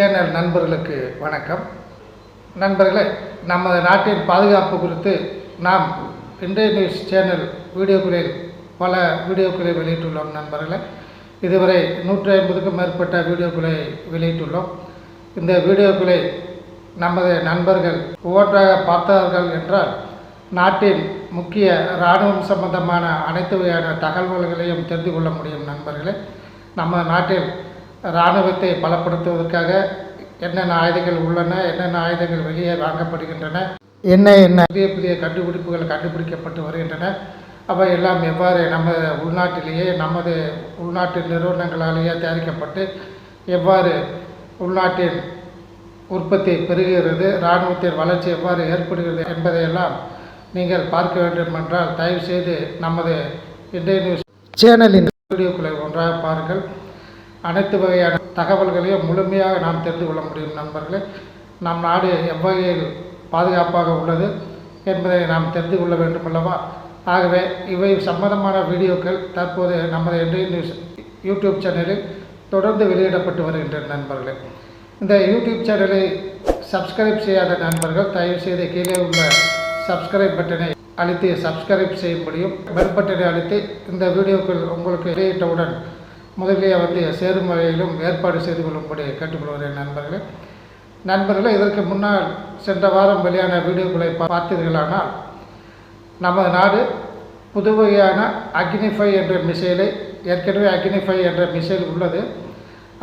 Channel நண்பர்களுக்கு வணக்கம். நண்பர்களே நமது நாட்டின் பாதுகாப்பு குறித்து நாம் இந்திய நியூஸ் சேனல் வீடியோக்களில் பல வீடியோக்களை வெளியிட்டுள்ளோம் நண்பர்களே. இதுவரை நூற்றி ஐம்பதுக்கும் மேற்பட்ட வீடியோக்களை வெளியிட்டுள்ளோம். இந்த வீடியோக்களை நமது நண்பர்கள் ஒவ்வொன்றாக பார்த்தார்கள் என்றால் நாட்டின் முக்கிய இராணுவம் சம்பந்தமான அனைத்து வகையான தகவல்களையும் தெரிந்து கொள்ள முடியும் நண்பர்களே. நம்ம நாட்டில் இராணுவத்தை பலப்படுத்துவதற்காக என்னென்ன ஆயுதங்கள் உள்ளன என்னென்ன ஆயுதங்கள் வெளியே வாங்கப்படுகின்றன என்ன என்ன புதிய புதிய கண்டுபிடிப்புகள் கண்டுபிடிக்கப்பட்டு வருகின்றன அப்போ எல்லாம் எவ்வாறு நம்ம உள்நாட்டிலேயே நமது உள்நாட்டு நிறுவனங்களாலேயே தயாரிக்கப்பட்டு எவ்வாறு உள்நாட்டின் உற்பத்தி பெறுகிறது இராணுவத்தின் வளர்ச்சி எவ்வாறு ஏற்படுகிறது என்பதையெல்லாம் நீங்கள் பார்க்க வேண்டும் என்றால் தயவுசெய்து நமது இந்திய நியூஸ் சேனலின் வீடியோக்களை ஒன்றாக பாருங்கள். அனைத்து வகையான தகவல்களையும் முழுமையாக நாம் தெரிந்து கொள்ள முடியும் நண்பர்களே. நம் நாடு எவ்வகையில் பாதுகாப்பாக உள்ளது என்பதை நாம் தெரிந்து கொள்ள வேண்டும் அல்லவா? ஆகவே இவை சம்பந்தமான வீடியோக்கள் தற்போது நமது இன்றைய நியூஸ் யூடியூப் சேனலில் தொடர்ந்து வெளியிடப்பட்டு வருகின்றன நண்பர்களே. இந்த யூடியூப் சேனலை சப்ஸ்கிரைப் செய்யாத நண்பர்கள் தயவுசெய்து கீழே உள்ள சப்ஸ்கிரைப் பட்டனை அழுத்தி சப்ஸ்கிரைப் முடியும். பெல் பட்டனை அழுத்தி இந்த வீடியோக்கள் உங்களுக்கு வெளியிட்டவுடன் முதலிலே வந்து சேரும் வகையிலும் ஏற்பாடு செய்து கொள்ளும்படி கேட்டுக்கொள்கிறேன் நண்பர்களே. நண்பர்களே இதற்கு முன்னால் சென்ற வாரம் வெளியான வீடியோக்களை பார்த்தீர்களானால் நமது நாடு புது வகையான அக்னிஃபை என்ற மிசைலை ஏற்கனவே அக்னிஃபை என்ற மிசைல் உள்ளது.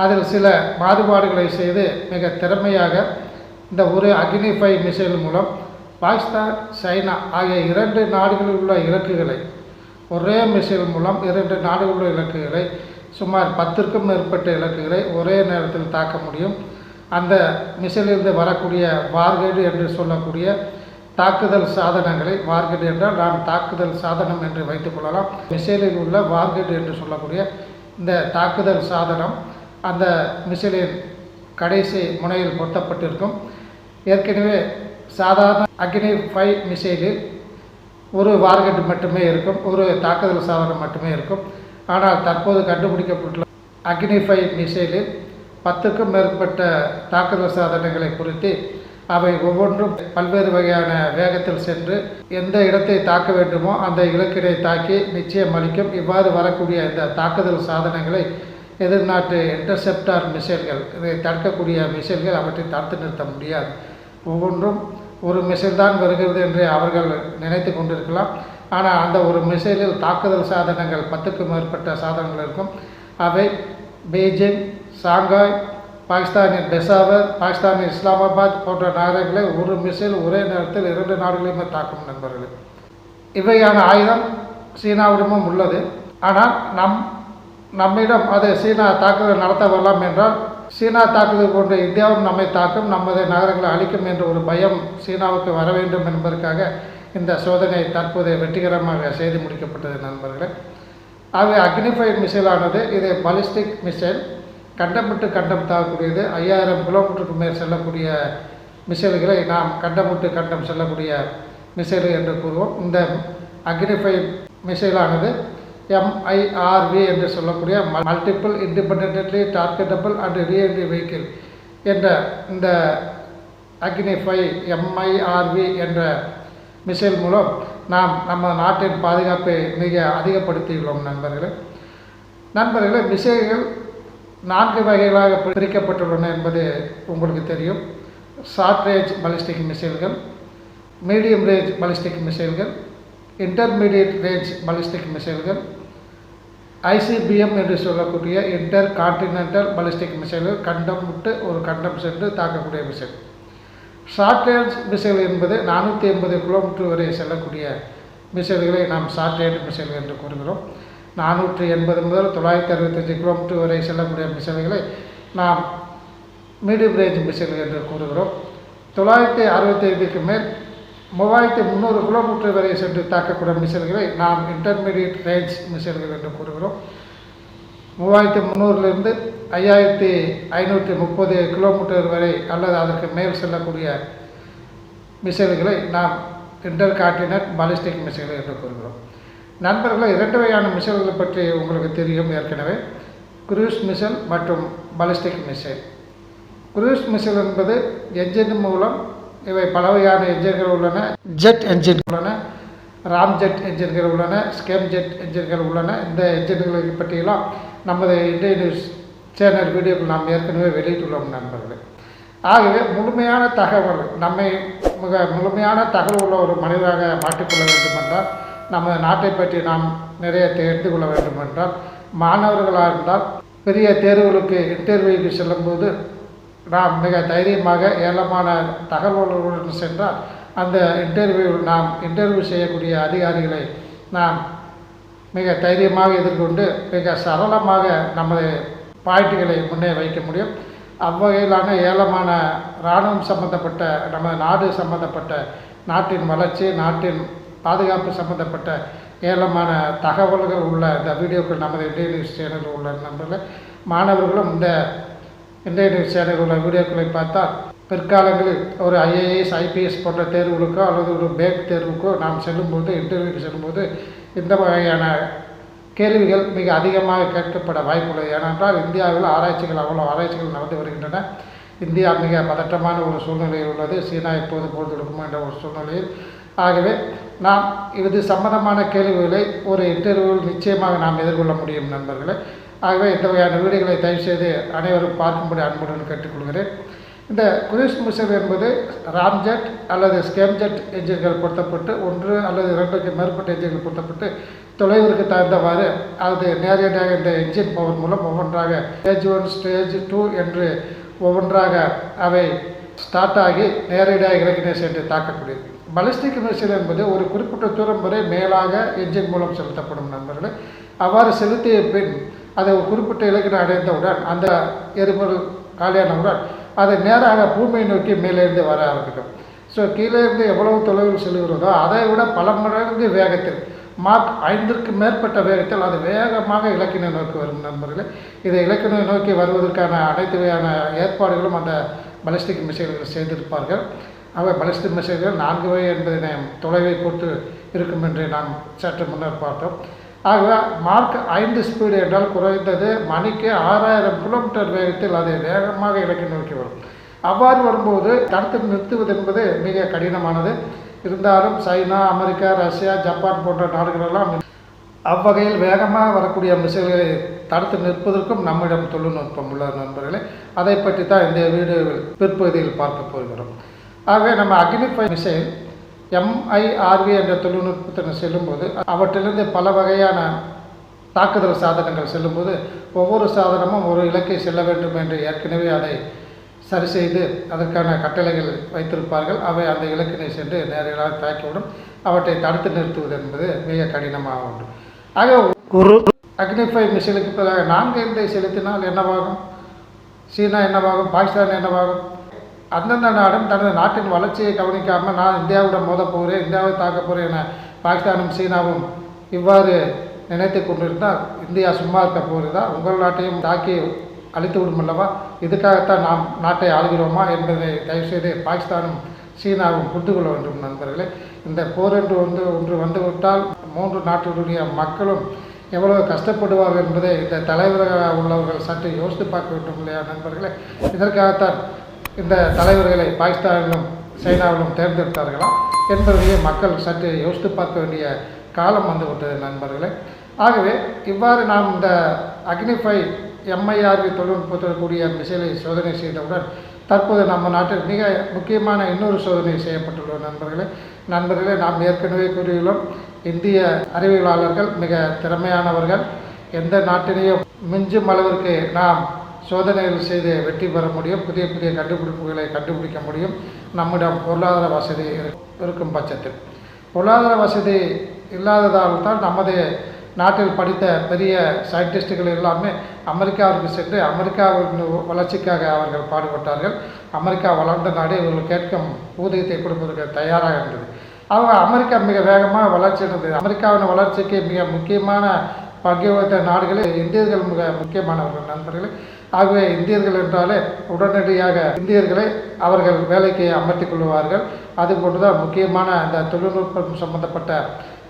அதில் சில மாறுபாடுகளை செய்து மிக திறமையாக இந்த ஒரு அக்னிஃபை மிசைல் மூலம் பாகிஸ்தான் சைனா ஆகிய இரண்டு நாடுகளில் உள்ள இலக்குகளை ஒரே மிசைல் மூலம் இரண்டு நாடுகளில் உள்ள இலக்குகளை சுமார் பத்திற்கும் மேற்பட்ட இலக்குகளை ஒரே நேரத்தில் தாக்க முடியும். அந்த மிசைலிருந்து வரக்கூடிய வார்கேடு என்று சொல்லக்கூடிய தாக்குதல் சாதனங்களை வார்கேடு என்றால் நாம் தாக்குதல் சாதனம் என்று வைத்துக்கொள்ளலாம் மிசைலில் உள்ள வார்கேடு என்று சொல்லக்கூடிய இந்த தாக்குதல் சாதனம் அந்த மிசைலின் கடைசி முனையில் பொருத்தப்பட்டிருக்கும். ஏற்கனவே சாதாரண அக்னி ஃபைவ் மிசைலில் ஒரு வார்கெட் மட்டுமே இருக்கும் ஒரு தாக்குதல் சாதனம் மட்டுமே இருக்கும். ஆனால் தற்போது கண்டுபிடிக்கப்பட்டுள்ள அக்னிஃபை மிசைலில் பத்துக்கும் மேற்பட்ட தாக்குதல் சாதனங்களை குறித்து அவை ஒவ்வொன்றும் பல்வேறு வகையான வேகத்தில் சென்று எந்த இடத்தை தாக்க வேண்டுமோ அந்த இலக்கினை தாக்கி நிச்சயம் அளிக்கும். இவ்வாறு வரக்கூடிய இந்த தாக்குதல் சாதனங்களை எதிர்நாட்டு இன்டர்செப்டார் மிசைல்கள் இதை தடுக்கக்கூடிய மிசைல்கள் அவற்றை தடுத்து நிறுத்த முடியாது. ஒவ்வொன்றும் ஒரு மிசைல் தான் வருகிறது என்று அவர்கள் நினைத்து கொண்டிருக்கலாம். ஆனால் அந்த ஒரு மிசைலில் தாக்குதல் சாதனங்கள் பத்துக்கும் மேற்பட்ட சாதனங்கள் இருக்கும். அவை பெய்ஜிங் சாங்காய் பாகிஸ்தானின் பெசாவர் பாகிஸ்தானின் இஸ்லாமாபாத் போன்ற நகரங்களை ஒரு மிசைல் ஒரே நேரத்தில் இரண்டு நாடுகளையுமே தாக்கும் நண்பர்கள். இவையான ஆயுதம் சீனாவிடமும் உள்ளது. ஆனால் நம் நம்மிடம் அது சீனா தாக்குதல் நடத்த வரலாம் என்றால் சீனா தாக்குதல் கொண்டு இந்தியாவும் நம்மை தாக்கும் நமது நகரங்களை அழிக்கும் என்ற ஒரு பயம் சீனாவுக்கு வர வேண்டும் என்பதற்காக இந்த சோதனை தற்போது வெற்றிகரமாக செய்து முடிக்கப்பட்டது நண்பர்களே. அது அக்னிஃபைட் மிசைலானது இது பாலிஸ்டிக் மிசைல் கண்டமிட்டு கண்டம் தாக்கக்கூடியது. ஐயாயிரம் கிலோமீட்டருக்கு மேல் செல்லக்கூடிய மிசைல்களை நாம் கண்டம் கண்டம் செல்லக்கூடிய மிசைல் என்று கூறுவோம். இந்த அக்னிஃபைட் மிசைலானது எம்ஐஆர்வி என்று சொல்லக்கூடிய multiple independently targetable and reentry vehicle என்ற இந்த அக்னிஃபை எம்ஐஆர்வி என்ற மிசைல் மூலம் நாம் நம்ம நாட்டின் பாதுகாப்பை மிக அதிகப்படுத்தியுள்ளோம் நண்பர்களே. நண்பர்களே மிசைல்கள் நான்கு வகைகளாக பிரிக்கப்பட்டுள்ளன என்பது உங்களுக்கு தெரியும். ஷார்ட் ரேஞ்ச் பலிஸ்டிக் மிசைல்கள் மீடியம் ரேஞ்ச் பலிஸ்டிக் மிசைல்கள் இன்டர்மீடியட் ரேஞ்ச் பலிஸ்டிக் மிசைல்கள் ஐசிபிஎம் என்று சொல்லக்கூடிய இன்டர் கான்டினென்டல் பலிஸ்டிக் மிசைல்கள் கண்டம் விட்டு ஒரு கண்டம் சென்று தாக்கக்கூடிய மிசைல் ஷார்ட்ரேஞ்ச் மிசைல் என்பது நானூற்றி எண்பது கிலோமீட்டர் வரை செல்லக்கூடிய மிசைல்களை நாம் ஷார்ட்ரேஞ்ச் மிசைல் என்று கூறுகிறோம். நானூற்றி எண்பது முதல் தொள்ளாயிரத்தி அறுபத்தஞ்சு கிலோமீட்டர் வரை செல்லக்கூடிய மிசைல்களை நாம் மீடியம் ரேஞ்ச் மிசைல் என்று கூறுகிறோம். தொள்ளாயிரத்தி அறுபத்தைந்துக்கு மேல் மூவாயிரத்தி முந்நூறு கிலோமீட்டர் வரை சென்று தாக்கக்கூடிய மிசைல்களை நாம் இன்டர்மீடியட் ரேஞ்ச் மிசைல்கள் என்று கூறுகிறோம். மூவாயிரத்தி முந்நூறுலேருந்து ஐயாயிரத்தி ஐநூற்றி முப்பது கிலோமீட்டர் வரை அல்லது அதற்கு மேல் செல்லக்கூடிய மிசைல்களை நாம் இன்டர் கான்டினென்ட் பாலிஸ்டிக் மிசைல்கள் என்று கூறுகிறோம். நண்பர்களை இரண்டு வகையான மிசைல்களை பற்றி உங்களுக்கு தெரியும் ஏற்கனவே. குரூஸ் மிசைல் மற்றும் பாலிஸ்டிக் மிசைல். குரூஸ் மிசைல் என்பது என்ஜின் மூலம் இவை பல வகையான என்ஜின்கள் உள்ளன ஜெட் என்ஜின் உள்ளன ராம் ஜெட் என்ஜின்கள் உள்ளன ஸ்கேம் ஜெட் என்ஜின்கள் உள்ளன. இந்த என்ஜின்களை பற்றியெல்லாம் நமது இந்திய நியூஸ் சேனல் வீடியோக்கள் நாம் ஏற்கனவே வெளியிட்டுள்ளோம் நண்பர்களே. ஆகவே முழுமையான தகவல் நம்மை மிக முழுமையான தகவல் உள்ள ஒரு மனிதராக மாற்றிக்கொள்ள வேண்டுமென்றால் நமது நாட்டை பற்றி நாம் நிறைய தெரிந்து கொள்ள வேண்டுமென்றால் மாணவர்களாக இருந்தால் பெரிய தேர்வுகளுக்கு இன்டர்வியூக்கு செல்லும்போது நாம் மிக தைரியமாக ஏலமான தகவல்களுடன் சென்றால் அந்த இன்டர்வியூ நாம் இன்டர்வியூ செய்யக்கூடிய அதிகாரிகளை நாம் மிக தைரியமாக எதிர்கொண்டு மிக சரளமாக நமது பாயிண்ட்டுகளை முன்னே வைக்க முடியும். அவ்வகையிலான ஏலமான இராணுவம் சம்பந்தப்பட்ட நமது நாடு சம்பந்தப்பட்ட நாட்டின் வளர்ச்சி நாட்டின் பாதுகாப்பு சம்பந்தப்பட்ட ஏலமான தகவல்கள் உள்ள இந்த வீடியோக்கள் நமது இந்திய நியூஸ் சேனலில் உள்ள நண்பர்கள் மாணவர்களும் இந்த இந்திய நியூஸ் சேனலில் உள்ள வீடியோக்களை பார்த்தால் பிற்காலங்களில் ஒரு ஐஏஎஸ் ஐபிஎஸ் போன்ற தேர்வுகளுக்கோ அல்லது ஒரு பேங்க் தேர்வுக்கோ நாம் செல்லும்போது இன்டர்வியூக்கு செல்லும்போது இந்த வகையான கேள்விகள் மிக அதிகமாக கேட்கப்பட வாய்ப்புள்ளது. ஏனென்றால் இந்தியாவில் ஆராய்ச்சிகள் அவ்வளோ ஆராய்ச்சிகள் நடந்து வருகின்றன. இந்தியா மிக பதட்டமான ஒரு சூழ்நிலையில் உள்ளது. சீனா எப்போது போல் தொடுக்குமோ என்ற ஒரு சூழ்நிலையில். ஆகவே நாம் இது சம்பந்தமான கேள்விகளை ஒரு இன்டர்வியூவில் நிச்சயமாக நாம் எதிர்கொள்ள முடியும் நண்பர்களே. ஆகவே இந்த வகையான வீடியோகளை தயவுசெய்து அனைவரும் பார்க்கும்படி அன்புடன் கேட்டுக்கொள்கிறேன். இந்த குரூஸ் மிஷன் என்பது ராம்ஜெட் அல்லது ஸ்கேம்ஜெட் என்ஜின்கள் பொருத்தப்பட்டு ஒன்று அல்லது இரண்டுக்கு மேற்பட்ட என்ஜின்கள் பொருத்தப்பட்டு தொலைவிற்கு தகுந்தவாறு அது நேரடியாக இந்த என்ஜின் பவர் மூலம் ஒவ்வொன்றாக ஸ்டேஜ் ஒன் ஸ்டேஜ் டூ என்று ஒவ்வொன்றாக அவை ஸ்டார்ட் ஆகி நேரடியாக இலக்கினை சென்று தாக்கக்கூடியது. பலிஸ்டிக் மிசைல் என்பது ஒரு குறிப்பிட்ட தூரம் வரை மேலாக என்ஜின் மூலம் செலுத்தப்படும் நண்பர்களே. அவ்வாறு செலுத்திய பின் அதை ஒரு குறிப்பிட்ட இலக்கினை அடைந்தவுடன் அந்த எரிபொருள் காலியானவுடன் அது நேராக பூமியை நோக்கி மேலேருந்து வர ஆரம்பிக்கும். ஸோ கீழே இருந்து எவ்வளவு தொலைவில் செல்கிறதோ அதை விட பல மடங்கு வேகத்தில் மார்க் ஐந்திற்கு மேற்பட்ட வேகத்தில் அது வேகமாக இலக்கினை நோக்கி வரும் நண்பர்களே. இதை இலக்கினை நோக்கி வருவதற்கான அனைத்து வகையான ஏற்பாடுகளும் அந்த பலிஸ்டிக் மிசைல்கள் செய்திருப்பார்கள். அவை பலிஸ்டிக் மிசைல்கள் நான்கு வகை என்பதனை தொலைவை பொறுத்து இருக்கும் என்று நாம் சற்று முன்னர் பார்த்தோம். ஆகவே மார்க் ஐந்து ஸ்பீடு என்றால் குறைந்தது மணிக்கு ஆறாயிரம் கிலோமீட்டர் வேகத்தில் அது வேகமாக இலக்கை நோக்கி வரும். அவ்வாறு வரும்போது தடுத்து நிறுத்துவது என்பது மிக கடினமானது. இருந்தாலும் சைனா அமெரிக்கா ரஷ்யா ஜப்பான் போன்ற நாடுகளெல்லாம் அவ்வகையில் வேகமாக வரக்கூடிய மிசைல்களை தடுத்து நிற்பதற்கும் நம்மிடம் தொழில்நுட்பம் உள்ள நண்பர்களே அதை பற்றி தான் இந்த வீடியோவில் பிற்பகுதியில் பார்க்க போகிறோம். ஆகவே நம்ம அக்னிஃபை மிசைல் எம்ஐஆர்வி என்ற தொழில்நுட்பத்தினர் செல்லும்போது அவற்றிலிருந்து பல வகையான தாக்குதல் சாதனங்கள் செல்லும்போது ஒவ்வொரு சாதனமும் ஒரு இலக்கை செல்ல வேண்டும் என்று ஏற்கனவே அதை சரி செய்து அதற்கான கட்டளைகள் வைத்திருப்பார்கள். அவை அந்த இலக்கினை சென்று நேரடியாக தாக்கிவிடும். அவற்றை தடுத்து நிறுத்துவது என்பது மிக கடினமாக உண்டு. ஆக ஒரு அக்னிஃபை மிசிலுக்கு பிறகு நான்கு எந்தை செலுத்தினால் என்னவாகும் சீனா என்னவாகும் பாகிஸ்தான் என்னவாகும் அந்தந்த நாடும் தனது நாட்டின் வளர்ச்சியை கவனிக்காமல் நான் இந்தியாவுடன் மோத போகிறேன் இந்தியாவை தாக்க போகிறேன் என பாகிஸ்தானும் சீனாவும் இவ்வாறு நினைத்து கொண்டிருந்தால் இந்தியா சும்மா இருக்க போகிறதா? உங்கள் நாட்டையும் தாக்கி அழித்து விடும் அல்லவா? இதுக்காகத்தான் நாம் நாட்டை ஆளுகிறோமா என்பதை தயவுசெய்து பாகிஸ்தானும் சீனாவும் புரிந்து கொள்ள வேண்டும் நண்பர்களே. இந்த போர் என்று வந்து ஒன்று வந்துவிட்டால் மூன்று நாட்டினுடைய மக்களும் எவ்வளவு கஷ்டப்படுவார்கள் என்பதை இந்த தலைவர்களாக உள்ளவர்கள் சற்று யோசித்து பார்க்க வேண்டும் இல்லையா நண்பர்களே? இதற்காகத்தான் இந்த தலைவர்களை பாகிஸ்தானிலும் சைனாவிலும் தேர்ந்தெடுத்தார்களா என்பதையே மக்கள் சற்று யோசித்து பார்க்க வேண்டிய காலம் வந்துவிட்டது நண்பர்களே. ஆகவே இவ்வாறு நாம் இந்த அக்னிஃபை எம்ஐஆர்வி தொழில்நுட்பத்தில் கூடிய மிசைலை சோதனை செய்தவுடன் தற்போது நம்ம நாட்டில் மிக முக்கியமான இன்னொரு சோதனை செய்யப்பட்டுள்ள நண்பர்களே. நண்பர்களே நாம் ஏற்கனவே கூறியுள்ளோம் இந்திய அறிவியலாளர்கள் மிக திறமையானவர்கள். எந்த நாட்டினையும் மிஞ்சும் அளவிற்கு நாம் சோதனைகள் செய்து வெற்றி பெற முடியும் புதிய புதிய கண்டுபிடிப்புகளை கண்டுபிடிக்க முடியும். நம்மிடம் பொருளாதார வசதி இருக்கும் பட்சத்தில். பொருளாதார வசதி இல்லாததால் தான் நமது நாட்டில் படித்த பெரிய சயின்டிஸ்டுகள் எல்லாமே அமெரிக்காவிற்கு சென்று அமெரிக்காவின் வளர்ச்சிக்காக அவர்கள் பாடுபட்டார்கள். அமெரிக்கா வளர்ந்த நாடு இவர்கள் கேட்கும் ஊதியத்தை கொடுப்பதற்கு தயாராக இருந்தது. அவங்க அமெரிக்கா மிக வேகமாக வளர்ச்சி இருந்தது அமெரிக்காவின் வளர்ச்சிக்கு மிக முக்கியமான பங்கு நாடுகளே நாடுகளில் இந்தியர்கள் மிக முக்கியமானவர்கள் நண்பர்களே. ஆகவே இந்தியர்கள் என்றாலே உடனடியாக இந்தியர்களை அவர்கள் வேலைக்கு அமர்த்திக் கொள்வார்கள். அதுபோன்று தான் முக்கியமான அந்த தொழில்நுட்பம் சம்பந்தப்பட்ட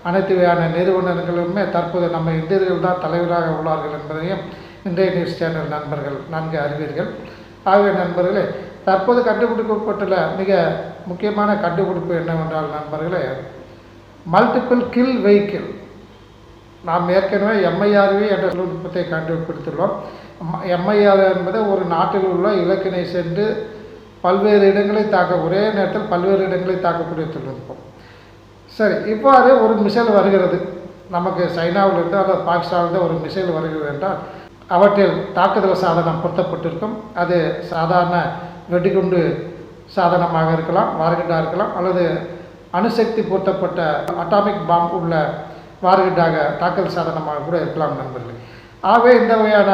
அனைத்து வகையான நிறுவனங்களுமே தற்போது நம்ம இந்தியர்கள் தான் தலைவராக உள்ளார்கள் என்பதையும் இன்றைய நியூஸ் சேனல் நண்பர்கள் நன்கு அறிவீர்கள். ஆகவே நண்பர்களே தற்போது கண்டுபிடிக்கப்பட்டுள்ள மிக முக்கியமான கண்டுபிடிப்பு என்னவென்றால் நண்பர்களே மல்டிபிள் கில் வெஹிக்கிள் நாம் ஏற்கனவே எம்ஐஆர்வி என்ற தொழில்நுட்பத்தை கண்டுபிடித்துள்ளோம். எம்ஐஆர் என்பது ஒரு நாட்டில் உள்ள இலக்கினை சென்று பல்வேறு இடங்களை தாக்க ஒரே நேரத்தில் பல்வேறு இடங்களை தாக்கக்கூடிய தொழில்நுட்பம். சரி இவ்வாறு ஒரு மிசைல் வருகிறது. நமக்கு சைனாவிலிருந்து அல்லது பாகிஸ்தானிலிருந்து ஒரு மிசைல் வருகிறது என்றால் அவற்றில் தாக்குதல் சாதனம் பொருத்தப்பட்டிருக்கும். அது சாதாரண வெடிகுண்டு சாதனமாக இருக்கலாம் வார்கெட்டாக இருக்கலாம் அல்லது அணுசக்தி பொருத்தப்பட்ட அட்டாமிக் பாம்பு உள்ள வார்கெட்டாக தாக்கல் சாதனமாக கூட இருக்கலாம் நண்பர்களே. ஆகவே இந்த வகையான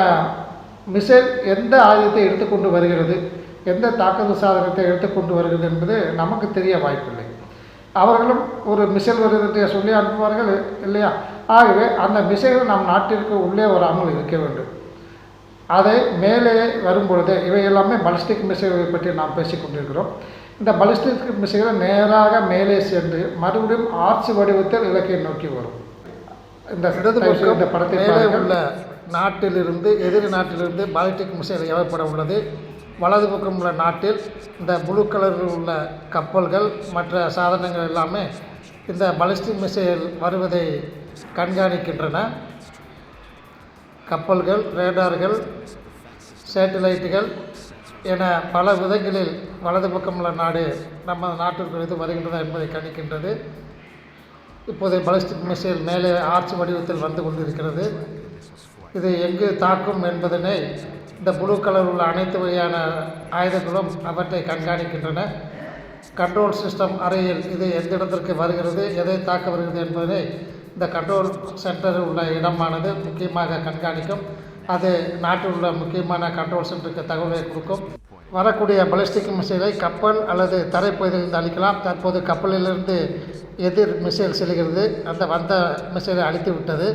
மிசைல் எந்த ஆயுதத்தை எடுத்துக்கொண்டு வருகிறது எந்த தாக்குதல் சாதனத்தை எடுத்துக்கொண்டு வருகிறது என்பது நமக்கு தெரிய வாய்ப்பில்லை. அவர்களும் ஒரு மிசைல் வருகிறது சொல்லி அனுப்புவார்கள் இல்லையா? ஆகவே அந்த மிசைல் நம் நாட்டிற்கு உள்ளே வராமல் இருக்க வேண்டும். அதை மேலே வரும்பொழுது இவை எல்லாமே பலிஸ்டிக் மிசைல்களை பற்றி நாம் பேசிக் கொண்டிருக்கிறோம். இந்த பலிஸ்டிக் மிசைல்கள் நேராக மேலே சென்று மறுபடியும் ஆர்ச்சி வடிவத்தில் இலக்கை நோக்கி வரும். இந்த இடது பக்கம் இந்த படத்தை மேலே உள்ள நாட்டிலிருந்து எதிரி நாட்டிலிருந்து பாலிஸ்டிக் மிசைல் ஏவப்பட உள்ளது. வலது பக்கம் உள்ள நாட்டில் இந்த ப்ளூ கலரில் உள்ள கப்பல்கள் மற்ற சாதனங்கள் எல்லாமே இந்த பலிஸ்டிக் மிசைல் வருவதை கண்காணிக்கின்றன. கப்பல்கள் ரேடார்கள் சேட்டலைட்டுகள் என பல விதங்களில் வலது பக்கம் உள்ள நாடு நம்ம நாட்டிற்கு இது வருகின்றன என்பதை கணிக்கின்றது. இப்போது பலிஸ்டிக் மிசைல் மேலே ஆர்ச் வடிவத்தில் வந்து கொண்டிருக்கிறது. இது எங்கு தாக்கும் என்பதனை இந்த ப்ளூ கலர் உள்ள அனைத்து வகையான ஆயுதங்களும் அவற்றை கண்காணிக்கின்றன. கண்ட்ரோல் சிஸ்டம் அறையில் இது எந்த இடத்திற்கு வருகிறது எதை தாக்க வருகிறது என்பதை இந்த கண்ட்ரோல் சென்டரில் உள்ள இடமானது முக்கியமாக கண்காணிக்கும். அது நாட்டில் உள்ள முக்கியமான கண்ட்ரோல் சென்டருக்கு தகவலை கொடுக்கும். வரக்கூடிய பலிஸ்டிக் மிசைலை கப்பல் அல்லது தரைப்பகுதியிலிருந்து அழிக்கலாம். தற்போது கப்பலிலிருந்து எதிர் மிசைல் செல்கிறது. அந்த வந்த மிசைலை அழித்து விட்டது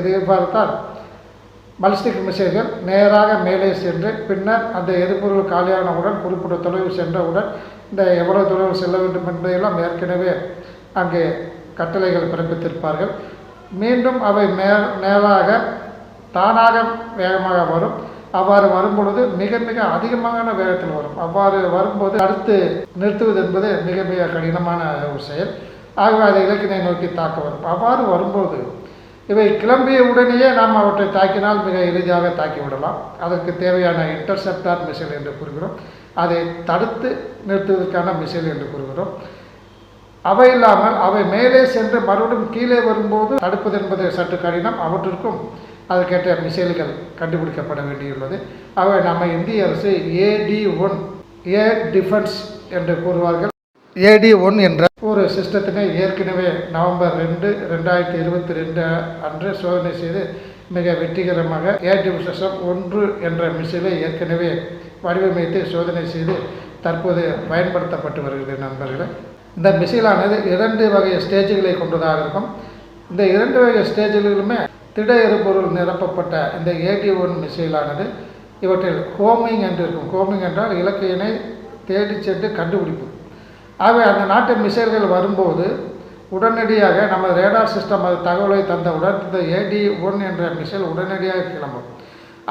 இது பார்த்தால் பலிஸ்டிக் மிசைல்கள் நேராக மேலே சென்று பின்னர் அந்த எரிபொருள் காலியானவுடன் குறிப்பிட்ட தொலைவு சென்றவுடன் இந்த எவ்வளவு தொலைவு செல்ல வேண்டும் என்பதையெல்லாம் ஏற்கனவே அங்கே கட்டளைகள் பிறப்பித்திருப்பார்கள். மீண்டும் அவை மே மேலாக தானாக வேகமாக வரும். அவ்வாறு வரும்பொழுது மிக மிக அதிகமான வேகத்தில் வரும். அவ்வாறு வரும்போது அடுத்து நிறுத்துவது என்பது மிக மிக கடினமான ஒரு செயல். ஆகவே அதை இலக்கினை நோக்கி தாக்க வரும். அவ்வாறு வரும்போது இவை கிளம்பிய உடனேயே நாம் அவற்றை தாக்கினால் மிக எளிதாக தாக்கி விடலாம் அதற்கு தேவையான இன்டர்செப்டார் மிசைல் என்று கூறுகிறோம். அதை தடுத்து நிறுத்துவதற்கான மிசைல் என்று கூறுகிறோம். அவை இல்லாமல் அவை மேலே சென்று மறுபடியும் கீழே வரும்போது தடுப்பது என்பது சற்று கடினம். அவற்றிற்கும் அதற்கேற்ற மிசைல்கள் கண்டுபிடிக்கப்பட வேண்டியுள்ளது. அவை நம்ம இந்திய அரசு ஏடி ஒன் ஏர் டிஃபென்ஸ் என்று கூறுவார்கள். ஏடி ஒன் என்ற ஒரு சிஸ்டத்தினை ஏற்கனவே நவம்பர் ரெண்டு ரெண்டாயிரத்தி இருபத்தி ரெண்டு அன்று சோதனை செய்து மிக வெற்றிகரமாக ஏர் டிஃபென்ஸ் ஒன்று என்ற மிசைலை ஏற்கனவே வடிவமைத்து சோதனை செய்து தற்போது பயன்படுத்தப்பட்டு வருகிறது நண்பர்களே. இந்த மிசைலானது இரண்டு வகை ஸ்டேஜுகளை கொண்டதாக இருக்கும். இந்த இரண்டு வகை ஸ்டேஜுகளுமே திட எரிபொருள் நிரப்பப்பட்ட இந்த ஏடி ஒன் மிசைலானது இவற்றில் ஹோமிங் என்று இருக்கும். ஹோமிங் என்றால் இலக்கையினை தேடி சென்று கண்டுபிடிப்பு. ஆகவே அந்த நாட்டு மிசைல்கள் வரும்போது உடனடியாக நம்ம ரேடார் சிஸ்டம் அது தகவலை தந்தவுடன் இந்த ஏடி ஒன் என்ற மிசைல் உடனடியாக கிளம்பும்.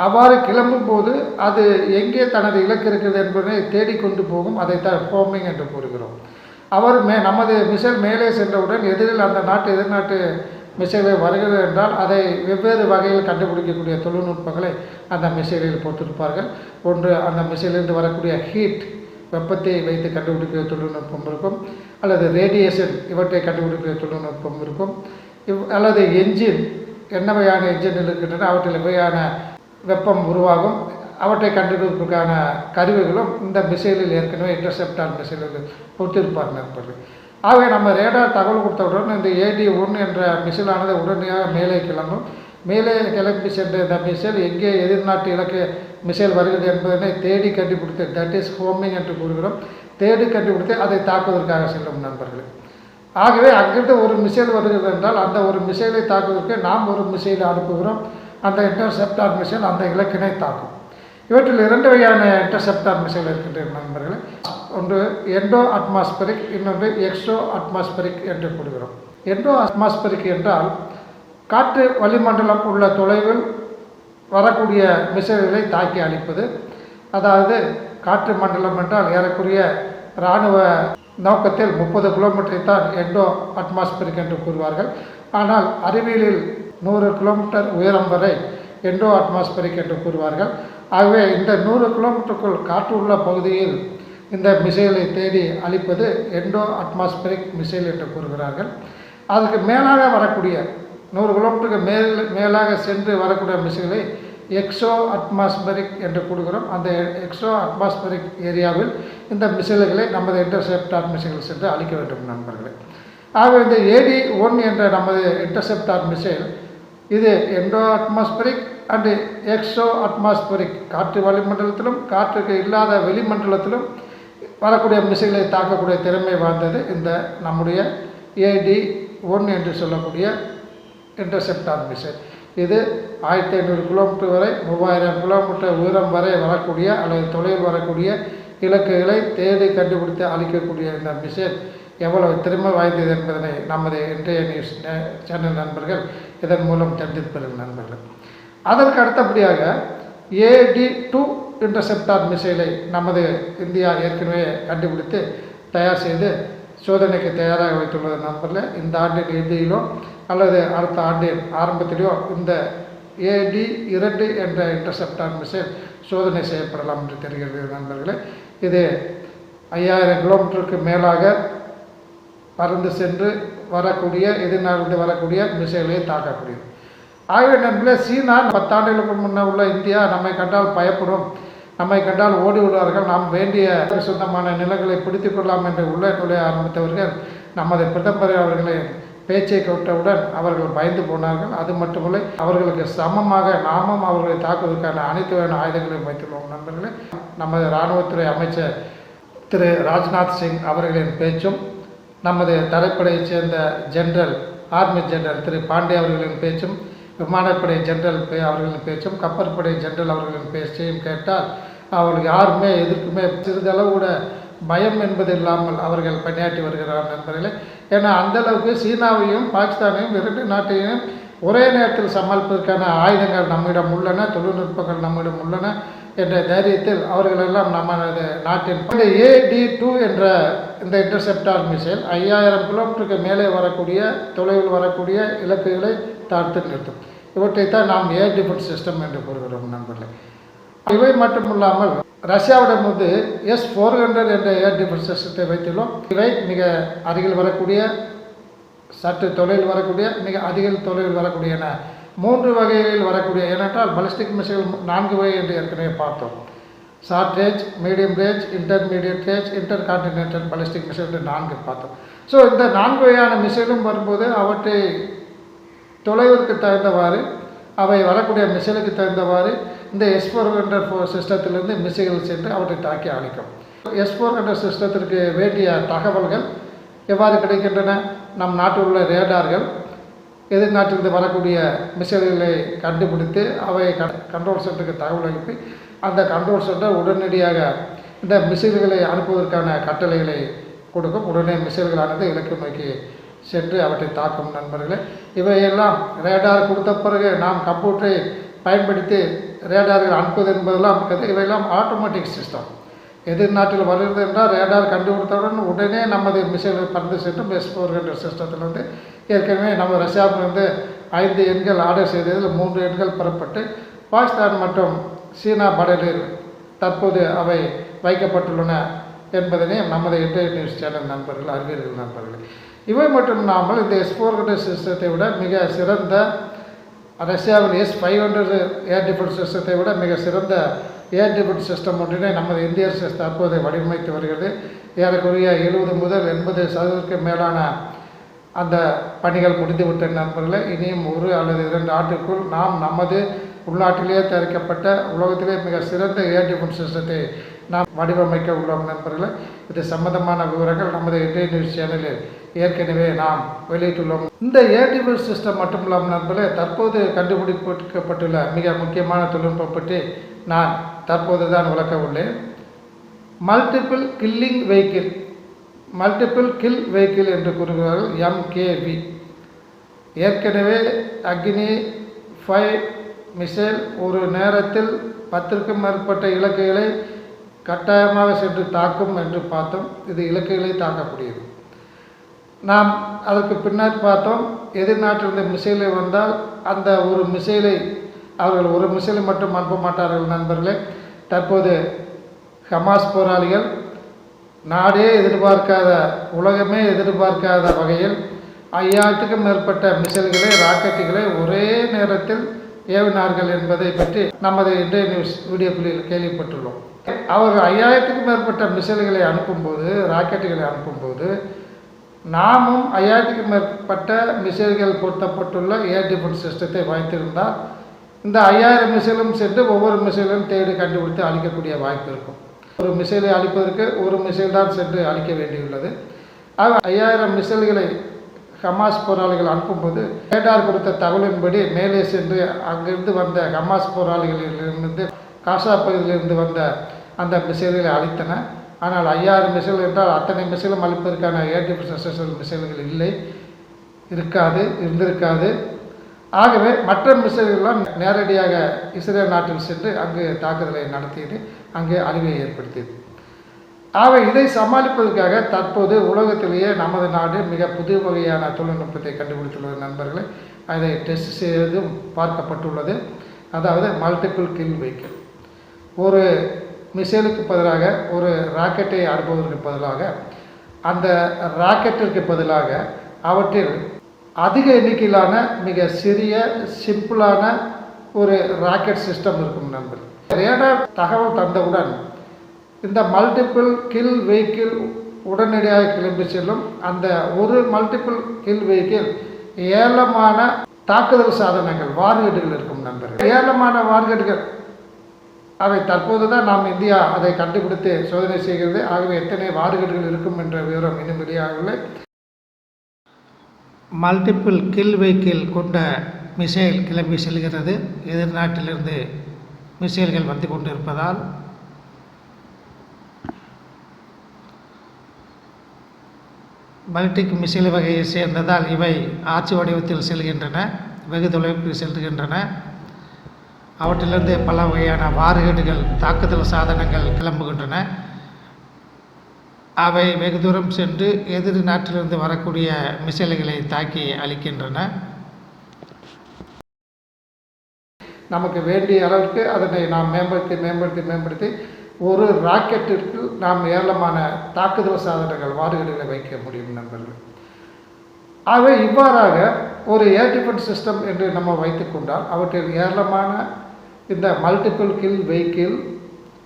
அவ்வாறு கிளம்பும்போது அது எங்கே தனது இலக்கு இருக்கிறது என்பதை தேடிக்கொண்டு போகும். அதை த ஹோமிங் என்று கூறுகிறோம். அவர் மே நமது மிசைல் மேலே சென்றவுடன் எதிரில் அந்த நாட்டு எதிர்நாட்டு மிசைலை வருகிறது என்றால் அதை வெவ்வேறு வகையில் கண்டுபிடிக்கக்கூடிய தொழில்நுட்பங்களை அந்த மிசைலில் போட்டிருப்பார்கள். ஒன்று அந்த மிசைலிருந்து வரக்கூடிய ஹீட் வெப்பத்தை வைத்து கண்டுபிடிக்கிற தொழில்நுட்பம் இருக்கும். அல்லது ரேடியேஷன் இவற்றை கண்டுபிடிக்கிற தொழில்நுட்பம் இருக்கும். இவ் அல்லது என்ஜின் என்ன வகையான என்ஜின் இருக்கின்றன அவற்றில் வகையான வெப்பம் உருவாகும் அவற்றை கண்டுபிடிப்பதற்கான கருவிகளும் இந்த மிசைலில் ஏற்கனவே இன்டர்செப்டார் மிசைலில் பொறுத்திருப்பார் நண்பர்கள் ஆகவே நம்ம ரேடார் தகவல் கொடுத்தவுடன் இந்த ஏடி ஒன்று என்ற மிசிலானது உடனடியாக மேலே கிளம்பும். மேலே கிளம்பி சென்ற இந்த மிசைல் எங்கே எதிர்நாட்டு இலக்கு மிசைல் வருகிறது என்பதனை தேடி கண்டுபிடித்து தட் இஸ் ஹோமிங் என்று கூறுகிறோம். தேடி கண்டுபிடித்து அதை தாக்குவதற்காக செல்லும் நண்பர்கள். ஆகவே அங்கிருந்து ஒரு மிசைல் வருகிறது என்றால் அந்த ஒரு மிசைலை தாக்குவதற்கு நாம் ஒரு மிசைலை அனுப்புகிறோம். அந்த இன்டர்செப்டார் மிசைல் அந்த இலக்கினை தாக்கும். இவற்றில் இரண்டு வகையான இன்டர்செப்டார் மிசைல் இருக்கின்றன நண்பர்களே. ஒன்று எண்டோ அட்மாஸ்பரிக் இன்னொன்று எக்ஸோ அட்மாஸ்பரிக் என்று கூறுகிறோம். எண்டோ அட்மாஸ்பரிக் என்றால் காற்று வளிமண்டலம் உள்ள தொலைவில் வரக்கூடிய மிசைல்களை தாக்கி அழிப்பது. அதாவது காற்று மண்டலம் என்றால் ஏறக்குரிய இராணுவ நோக்கத்தில் முப்பது கிலோமீட்டரை தான் எண்டோ அட்மாஸ்பியரிக் என்று கூறுவார்கள். ஆனால் அறிவியலில் நூறு கிலோமீட்டர் உயரம் வரை எண்டோ அட்மாஸ்பியரிக் என்று கூறுவார்கள். ஆகவே இந்த நூறு கிலோமீட்டருக்குள் காற்று உள்ள பகுதியில் இந்த மிசைலை தேடி அழிப்பது எண்டோ அட்மாஸ்பரிக் மிசைல் என்று கூறுகிறார்கள். அதுக்கு மேலாக வரக்கூடிய நூறு கிலோமீட்டருக்கு மேல் மேலாக சென்று வரக்கூடிய மிசைலை எக்ஸோ அட்மாஸ்பரிக் என்று கூறுகிறோம். அந்த எக்ஸோ அட்மாஸ்பரிக் ஏரியாவில் இந்த மிசைல்களை நமது இன்டர்செப்டார் மிசைல்கள் சென்று அழிக்க வேண்டும் நண்பர்களே. ஆக இந்த ஏடி ஒன் என்ற நமது இன்டர்செப்டார் மிசைல் இது endo atmospheric and exo atmospheric காற்று வளிமண்டலத்திலும் காற்றுக்கு இல்லாத வெளிமண்டலத்திலும் வரக்கூடிய மிசைகளை தாக்கக்கூடிய திறமை வாய்ந்தது இந்த நம்முடைய ஏடி ஒன் என்று சொல்லக்கூடிய இன்டர்செப்டார் மிசைல் இது ஆயிரத்தி ஐநூறு கிலோமீட்டர் வரை மூவாயிரம் கிலோமீட்டர் உயரம் வரை வரக்கூடிய அல்லது தொலைவில் வரக்கூடிய இலக்குகளை தேடி கண்டுபிடித்து அளிக்கக்கூடிய இந்த மிசைல் எவ்வளவு திறமை வாய்ந்தது என்பதனை நமது இன்றைய நியூஸ் சேனல் நண்பர்கள் இதன் மூலம் தெரிந்திருப்பார்கள் நண்பர்கள். அதற்கு அடுத்தபடியாக ஏடி டூ இன்டர்செப்டார் மிசைலை நமது இந்தியா ஏற்கனவே கண்டுபிடித்து தயார் செய்து சோதனைக்கு தயாராக வைத்துள்ளது நண்பர்களே இந்த ஆண்டின் இறுதியிலோ அல்லது அடுத்த ஆண்டின் ஆரம்பத்திலோ இந்த ஏடி இரண்டு என்ற இன்டர்செப்டார் மிசைல் சோதனை செய்யப்படலாம் என்று தெரிகிறது நண்பர்களே. இது ஐயாயிரம் கிலோமீட்டருக்கு மேலாக பறந்து சென்று வரக்கூடிய எதிர்நாளிலிருந்து வரக்கூடிய மிசைலை தாக்கக்கூடியது. ஆகவே நண்பர்களே சீனா பத்தாண்டுகளுக்கு முன்னே உள்ள இந்தியா நம்மை கண்டால் பயப்படும். நம்மை கண்டால் ஓடி விடுவார்கள் நாம் வேண்டிய சொந்தமான நிலங்களை பிடித்துக் கொள்ளலாம் என்று உள்ளே நுழைய ஆரம்பித்தவர்கள் நமது பிரதமர் அவர்களை பேச்சை கொட்டவுடன் அவர்கள் பயந்து போனார்கள். அது மட்டுமில்லை அவர்களுக்கு சமமாக நாமும் அவர்களை தாக்குவதற்கான அனைத்து வகையான ஆயுதங்களையும் வைத்துள்ளோம். நண்பர்களே நமது இராணுவத்துறை அமைச்சர் திரு ராஜ்நாத் சிங் அவர்களின் பேச்சும் நமது தரைப்படையைச் சேர்ந்த ஜெனரல் ஆர்மி ஜெனரல் திரு பாண்டே அவர்களின் பேச்சும் விமானப்படை ஜெனரல் பே அவர்களின் பேச்சும் கப்பற்படை ஜெனரல் அவர்களின் பேச்சையும் கேட்டால் அவர்கள் யாருமே எதற்குமே சிறிதளவு கூட பயம் என்பது இல்லாமல் அவர்கள் பணியாற்றி வருகிறார் நண்பர்களே. ஏன்னா அந்த அளவுக்கு சீனாவையும் பாகிஸ்தானையும் இரண்டு நாட்டையும் ஒரே நேரத்தில் சமாளிப்பதற்கான ஆயுதங்கள் நம்மிடம் உள்ளன தொழில்நுட்பங்கள் நம்மிடம் உள்ளன. என்ற தைரியத்தில் அவர்களெல்லாம் நமது நாட்டின் இந்த ஏடி டூ என்ற இந்த இன்டர்செப்டார் மிசைல் ஐயாயிரம் கிலோமீட்டருக்கு மேலே வரக்கூடிய தொலைவில் வரக்கூடிய இலக்குகளை தடுத்து நிறுத்தும். இவற்றை தான் நாம் ஏர் டிஃபென்ஸ் சிஸ்டம் என்று கூறுகிறோம் நண்பர்களே. இவை மட்டுமில்லாமல் ரஷ்யாவிடம் வந்து எஸ் ஃபோர் ஹண்ட்ரட் என்ற ஏர் டிஃபென்ஸ் சிஸ்டத்தை வைத்துள்ளோம். இவை மிக அருகில் வரக்கூடிய சற்று தொலைவில் வரக்கூடிய மிக அதிக தொலைவில் வரக்கூடிய என மூன்று வகைகளில் வரக்கூடிய ஏனென்றால் பலிஸ்டிக் மிசைல் நான்கு வகை என்று ஏற்கனவே பார்த்தோம். Short range medium range intermediate range intercontinental ballistic missile என்று நான்கு பார்த்தோம். ஸோ இந்த நான்கு வகையான மிசைலும் வரும்போது அவற்றை தொலைவிற்கு தகுந்தவாறு அவை வரக்கூடிய மிசைலுக்கு தகுந்தவாறு இந்த எஸ் ஃபோர் ஹண்ட்ரட் ஃபோர் சிஸ்டத்திலிருந்து மிசைகள் சென்று அவற்றை தாக்கி அழைக்கும். எஸ் ஃபோர் ஹண்ட்ரட் சிஸ்டத்திற்கு வேண்டிய தகவல்கள் எவ்வாறு கிடைக்கின்றன? நம் நாட்டில் உள்ள ரேடார்கள் எதிர்நாட்டிலிருந்து வரக்கூடிய மிசைல்களை கண்டுபிடித்து அவை கண்ட்ரோல் சென்டருக்கு தகவல் அனுப்பி அந்த கண்ட்ரோல் சென்டர் உடனடியாக இந்த மிசைல்களை அனுப்புவதற்கான கட்டளைகளை கொடுக்கும். உடனே மிசைல்களானது இலக்கு நோக்கி சென்று அவற்றை தாக்கும் நண்பர்களே. இவையெல்லாம் ரேடார் கொடுத்த பிறகு நாம் கம்ப்யூட்டரை பயன்படுத்தி ரேடார்கள் அனுப்புவது என்பதெல்லாம் இவையெல்லாம் ஆட்டோமேட்டிக் சிஸ்டம் எதிர்நாட்டில் வருகிறது என்றால் ரேடார் கண்டுபிடித்தவுடன் உடனே நமது மிசைல்கள் பறந்து சென்று எஸ் ஃபோர் ஹண்ட்ரட் சிஸ்டத்திலிருந்து ஏற்கனவே நம்ம ரஷ்யாவிலிருந்து ஐந்து எண்கள் ஆர்டர் செய்ததில் மூன்று எண்கள் பெறப்பட்டு பாகிஸ்தான் மற்றும் சீனா படலில் தற்போது அவை வைக்கப்பட்டுள்ளன என்பதனையும் நமது இன்டர்நெட் நியூஸ் சேனல் நண்பர்கள் அறிவீர்கள் நண்பர்கள். இவை மட்டும் இல்லாமல் இந்த எஸ் ஃபோர் ஹண்ட்ரட் சிஸ்டத்தை விட மிக சிறந்த ரஷ்யாவின் S five hundred air defence சிஸ்டத்தை விட மிக சிறந்த ஏர் டிஃபென்ஸ் சிஸ்டம் ஒன்றினை நமது இந்திய அரசு தற்போது வடிவமைத்து வருகிறது. ஏறக்குறைய எழுபது முதல் எண்பது சதவீதத்துக்கு மேலான அந்த பணிகள் முடிந்துவிட்ட நண்பர்களே இனியும் ஒரு அல்லது இரண்டு ஆண்டுக்குள் நாம் நமது உள்நாட்டிலேயே தயாரிக்கப்பட்ட உலகத்திலே மிக சிறந்த ஏர் சிஸ்டத்தை நாம் வடிவமைக்க உள்ளோம் நண்பர்களே. இது சம்பந்தமான விவரங்கள் நமது இந்திய நியூஸ் சேனலில் ஏற்கனவே நாம் வெளியிட்டுள்ளோம். இந்த ஏர் சிஸ்டம் மட்டும் இல்லாமல் நண்பர்களே தற்போது கண்டுபிடிக்கப்பட்டுள்ள மிக முக்கியமான தொழில்நுட்பம் பற்றி நான் தற்போது தான் விளக்க உள்ளேன். Multiple killing vehicle multiple kill vehicle என்று கூறுகிறார்கள் எம்கேவி ஏற்கனவே அக்னி ஃபைவ் மிசைல் ஒரு நேரத்தில் பத்திற்கும் மேற்பட்ட இலக்குகளை கட்டாயமாக சென்று தாக்கும் என்று பார்த்தோம். இது இலக்குகளை தாக்கக்கூடியது. நாம் அதற்கு பின்னர் பார்த்தோம் எதிர்நாட்டிலிருந்து மிசைலை வந்தால் அந்த ஒரு மிசைலை அவர்கள் ஒரு மிசைலை மட்டும் அனுப்ப மாட்டார்கள் நண்பர்களே. தற்போது ஹமாஸ் போராளிகள் நாடே எதிர்பார்க்காத உலகமே எதிர்பார்க்காத வகையில் ஐயாயிரத்துக்கும் மேற்பட்ட மிசைல்களை ராக்கெட்டுகளை ஒரே நேரத்தில் ஏவினார்கள் என்பதை பற்றி நமது இன்றைய நியூஸ் வீடியோக்களில் கேள்விப்பட்டுள்ளோம். அவர்கள் ஐயாயிரத்துக்கும் மேற்பட்ட மிசைல்களை அனுப்பும்போது ராக்கெட்டுகளை அனுப்பும்போது நாமும் ஐயாயிரத்துக்கும் மேற்பட்ட மிசைல்கள் பொருத்தப்பட்டுள்ள ஏர் டிஃபென்ஸ் சிஸ்டத்தை வைத்திருந்தால் இந்த ஐயாயிரம் மிசைலும் சென்று ஒவ்வொரு மிசைலும் தேடி கண்டுபிடித்து அழிக்கக்கூடிய வாய்ப்பு இருக்கும். ஒரு மிசைலை அழிப்பதற்கு ஒரு மிசைல் தான் சென்று அழிக்க வேண்டியுள்ளது. ஆக ஐயாயிரம் மிசைல்களை ஹமாஸ் போராளிகள் அனுப்பும்போது ரேடார் கொடுத்த தகவலின்படி மேலே சென்று அங்கிருந்து வந்த ஹமாஸ் போராளிகளிலிருந்து காசா பகுதியிலிருந்து வந்த அந்த மிசைல்களை அழித்தன. ஆனால் ஐயாயிரம் மிசைல் என்றால் அத்தனை மிசைலும் அழிப்பதற்கான ஏர் டிஃபென்ஸ் மிசைல்கள் இல்லை. இருக்காது இருந்திருக்காது. ஆகவே மற்ற மிசைல்கள்லாம் நேரடியாக இஸ்ரேல் நாட்டில் சென்று அங்கு தாக்குதலை நடத்தியது அங்கே அழிவை ஏற்படுத்தியது. ஆக இதை சமாளிப்பதற்காக தற்போது உலகத்திலேயே நமது நாடு மிக புது வகையான தொழில்நுட்பத்தை கண்டுபிடித்துள்ளது நண்பர்களே. அதை டெஸ்ட் செய்ததும் பார்க்கப்பட்டுள்ளது. அதாவது மல்டிபிள் கில் வெஹிக்கிள் ஒரு மிசைலுக்கு பதிலாக ஒரு ராக்கெட்டை அனுப்புவதற்கு பதிலாக அந்த ராக்கெட்டிற்கு பதிலாக அவற்றில் அதிக எண்ணிக்கையிலான மிக சிறிய சிம்பிளான ஒரு ராக்கெட் சிஸ்டம் இருக்கும் நண்பர் ரேடார் தகவல் தந்தவுடன் இந்த மல்டிபிள் கில் வெஹிக்கிள் உடனடியாக கிளம்பி செல்லும். அந்த ஒரு மல்டிபிள் கில் வெஹிக்கிள் ஏலமான தாக்குதல் சாதனங்கள் வார்கேடுகள் இருக்கும் நண்பர்கள். ஏலமான வார்கேடுகள் அவை தற்போது தான் நாம் இந்தியா அதை கண்டுபிடித்து சோதனை செய்கிறது. ஆகவே எத்தனை வார்கேடுகள் இருக்கும் என்ற விவரம் இன்னும் வெளியாகவில்லை. மல்டிபிள் கில் வெஹிக்கிள் கொண்ட மிசைல் கிளம்பி செல்கிறது. எதிர்நாட்டிலிருந்து மிசைல்கள் வந்து கொண்டிருப்பதால் பல்டிக் மிசைல் வகையை சேர்ந்ததால் இவை ஆட்சி வடிவத்தில் செல்கின்றன வெகு தொலைவுக்கு செல்கின்றன. அவற்றிலிருந்து பல வகையான வாரகேடுகள் தாக்குதல் சாதனங்கள் கிளம்புகின்றன. அவை வெகு தூரம் சென்று எதிர் நாட்டிலிருந்து வரக்கூடிய மிசைல்களை தாக்கி அழிக்கின்றன. நமக்கு வேண்டிய அளவுக்கு அதனை நாம் மேம்படுத்தி மேம்படுத்தி மேம்படுத்தி ஒரு ராக்கெட்டிற்கு நாம் ஏராளமான தாக்குதல் சாதனங்கள் வார்டுகளில் வைக்க முடியும் நண்பர்கள். ஆகவே இவ்வாறாக ஒரு ஏர் டிஃபென்ஸ் சிஸ்டம் என்று நம்ம வைத்துக்கொண்டால் அவற்றில் ஏராளமான இந்த மல்டிபிள் கில் வெஹிக்கிள்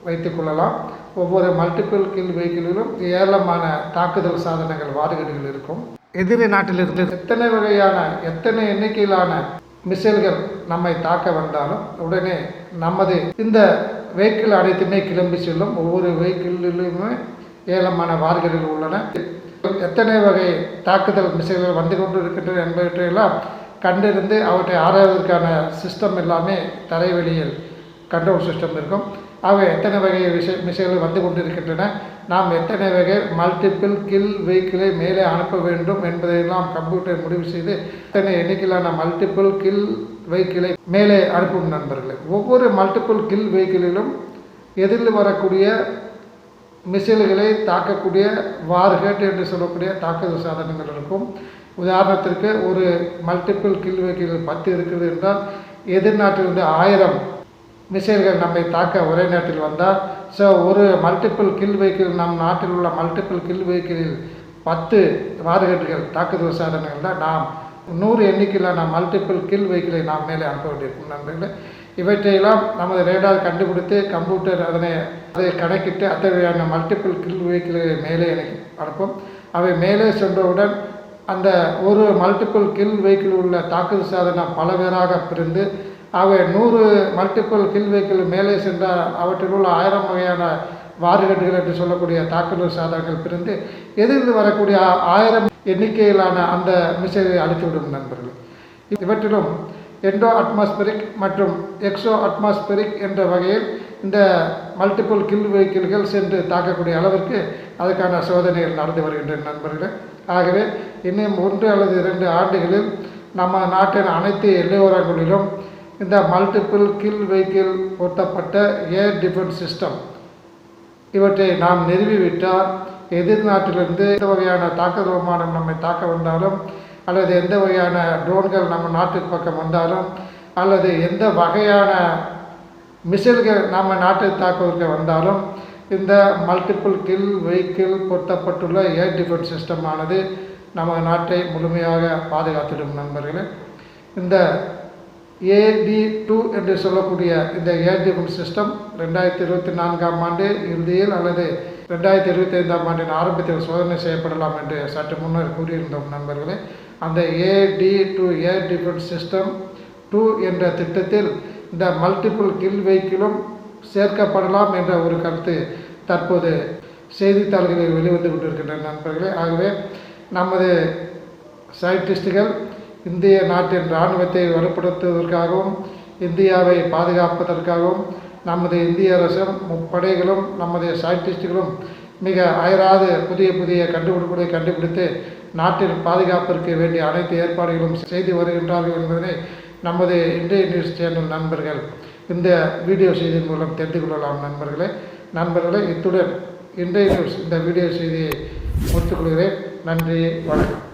வைத்துக்கொள்ளலாம் ஒவ்வொரு மல்டிபிள் கில் வெஹிக்கிளிலும் ஏராளமான தாக்குதல் சாதனங்கள் வாறுகடுகள் இருக்கும். எதிரி நாட்டிலிருந்து எத்தனை வகையான எத்தனை எண்ணிக்கையிலான மிசைல்கள் நம்மை தாக்க வந்தாலும் உடனே நமது இந்த வெஹிக்கிள் அனைத்துமே கிளம்பி செல்லும். ஒவ்வொரு வெஹிக்கிளிலுமே ஏலமான வார்களில் உள்ளன. எத்தனை வகை தாக்குதல் மிசைல்கள் வந்து கொண்டு இருக்கின்றன என்பவற்றையெல்லாம் கண்டிருந்து அவற்றை ஆராய்வதற்கான சிஸ்டம் எல்லாமே தரைவெளியில் கண்ட்ரோல் சிஸ்டம் இருக்கும். ஆக எத்தனை வகை விஷய மிசைல்கள் வந்து கொண்டிருக்கின்றன? நாம் எத்தனை வகை மல்டிபிள் கில் வெஹிக்கிளை மேலே அனுப்ப வேண்டும் என்பதையெல்லாம் கம்ப்யூட்டர் முடிவு செய்து எத்தனை எண்ணிக்கையிலான மல்டிபிள் கில் வெஹிக்கிளை மேலே அனுப்பும் நண்பர்களே. ஒவ்வொரு மல்டிபிள் கில் வெஹிக்கிளிலும் எதிரில் வரக்கூடிய மிசைல்களை தாக்கக்கூடிய வார்ஹெட் என்று சொல்லக்கூடிய தாக்குதல் சாதனங்கள் இருக்கும். உதாரணத்திற்கு ஒரு மல்டிபிள் கில் வெஹிக்கிள் பத்து இருக்கிறது என்றால் எதிர்நாட்டிலிருந்து ஆயிரம் மிசைல்கள் நம்மை தாக்க ஒரே நேரத்தில் வந்தால் ஸோ ஒரு மல்டிபிள் கில் வெஹிக்கிள் நம் நாட்டில் உள்ள மல்டிபிள் கில் வெஹிக்கிளில் பத்து வார்கட்டுகள் தாக்குதல் சாதனங்கள் தான். நாம் நூறு எண்ணிக்கையிலான மல்டிபிள் கில் வெஹிக்கிளை நாம் மேலே அனுப்ப வேண்டியிருக்கும் நண்பர்களே. இவற்றையெல்லாம் நமது ரேடார் கண்டுபிடித்து கம்ப்யூட்டர் அதனை அதை கணக்கிட்டு அத்தகையான மல்டிபிள் கில் வெஹிக்கிளை மேலே எனக்கு அனுப்பும். அவை மேலே சென்றவுடன் அந்த ஒரு மல்டிபிள் கில் வெஹிக்கிள் உள்ள தாக்குதல் சாதனம் பல பேராக பிரிந்து அவை நூறு மல்டிபிள் கில் வெஹிக்கிள் மேலே சென்றால் அவற்றில் உள்ள ஆயிரம் வகையான வாறுகட்டுகள் என்று சொல்லக்கூடிய தாக்குதல் சாதனங்கள் பிரிந்து எதிர்ந்து வரக்கூடிய ஆயிரம் எண்ணிக்கையிலான அந்த மிசைலை அழித்துவிடும் நண்பர்கள். இவற்றிலும் எண்டோ அட்மாஸ்பெரிக் மற்றும் எக்ஸோ அட்மாஸ்பெரிக் என்ற வகையில் இந்த மல்டிபிள் கில் வெஹிக்கிள்கள் சென்று தாக்கக்கூடிய அளவிற்கு அதுக்கான சோதனைகள் நடந்து வருகின்றன நண்பர்களே. ஆகவே இன்னும் ஒன்று அல்லது இரண்டு ஆண்டுகளில் நம்ம நாட்டின் அனைத்து எல்லையோரங்களிலும் இந்த மல்டிபிள் கில் வெஹிக்கிள் பொருத்தப்பட்ட ஏர் டிஃபென்ஸ் சிஸ்டம் இவற்றை நாம் நிறுவிவிட்டால் எதிர் நாட்டிலிருந்து எந்த வகையான தாக்குதல் விமானம் நம்மை தாக்க வந்தாலும் அல்லது எந்த வகையான ட்ரோன்கள் நம்ம நாட்டுக்கு பக்கம் வந்தாலும் அல்லது எந்த வகையான மிசைல்கள் நம்ம நாட்டை தாக்குவதற்கு வந்தாலும் இந்த மல்டிபிள் கில் வெஹிக்கிள் பொருத்தப்பட்டுள்ள ஏர் டிஃபென்ஸ் சிஸ்டமானது நம்ம நாட்டை முழுமையாக பாதுகாத்திடும் நண்பர்களே. இந்த ஏடி டூ என்று சொல்லக்கூடிய இந்த ஏர் சிஸ்டம் ரெண்டாயிரத்தி இருபத்தி நான்காம் ஆண்டு இறுதியில் அல்லது ரெண்டாயிரத்தி இருபத்தி ஐந்தாம் ஆண்டின் ஆரம்பத்தில் சோதனை செய்யப்படலாம் என்று சற்று முன்னர் கூறியிருந்தோம் நண்பர்களே. அந்த AD two air defence system two என்ற திட்டத்தில் இந்த மல்டிபிள் கில் வெஹிக்கிளும் சேர்க்கப்படலாம் என்ற ஒரு கருத்து தற்போது செய்தித்தாள்களில் வெளிவந்து கொண்டிருக்கின்ற நண்பர்களே. ஆகவே நமது சயின்டிஸ்டுகள் இந்திய நாட்டின் இராணுவத்தை வலுப்படுத்துவதற்காகவும் இந்தியாவை பாதுகாப்பதற்காகவும் நமது இந்திய அரசும் முப்படைகளும் நமது சயின்டிஸ்டுகளும் மிக அயராது புதிய புதிய கண்டுபிடிப்புகளை கண்டுபிடித்து நாட்டின் பாதுகாப்பிற்கு வேண்டிய அனைத்து ஏற்பாடுகளும் செய்து வருகின்றார்கள் என்பதனை நமது இந்திய நியூஸ் சேனல் நண்பர்கள் இந்த வீடியோ செய்தியின் மூலம் தெரிந்து கொள்ளலாம் நண்பர்களே. நண்பர்களே இத்துடன் இன்றைய நியூஸ் இந்த வீடியோ செய்தியை முடித்துக்கொள்கிறேன் நன்றி வணக்கம்.